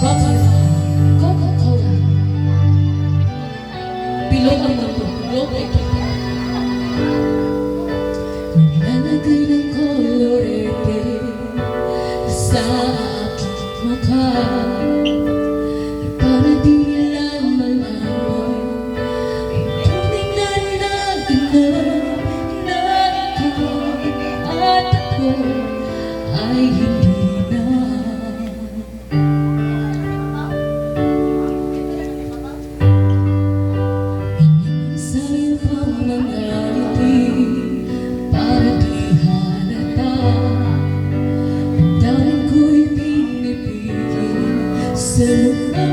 Bakit? Coca-Cola. Bilog ang mundo. Bilog ito. Lalagay ng kolorete sa aking mukha Para di nila malaman Tunay na naganap na ikaw at ako ay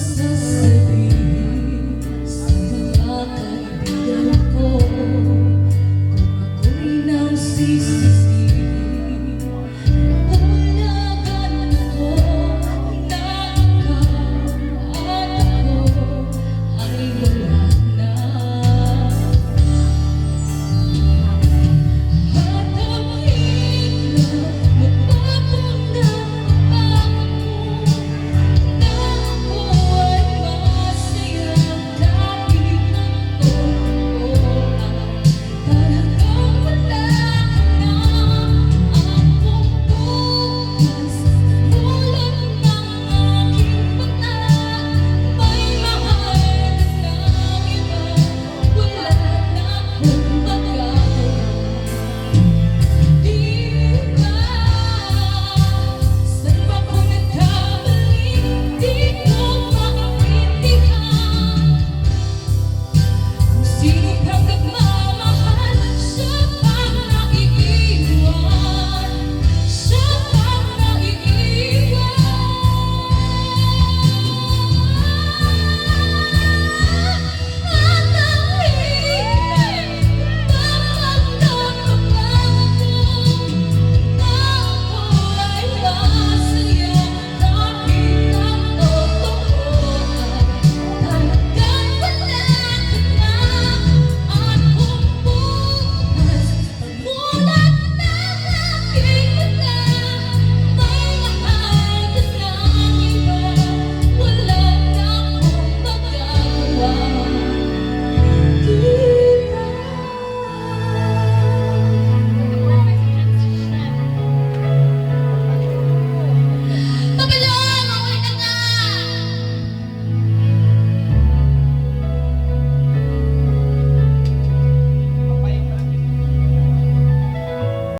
sisters.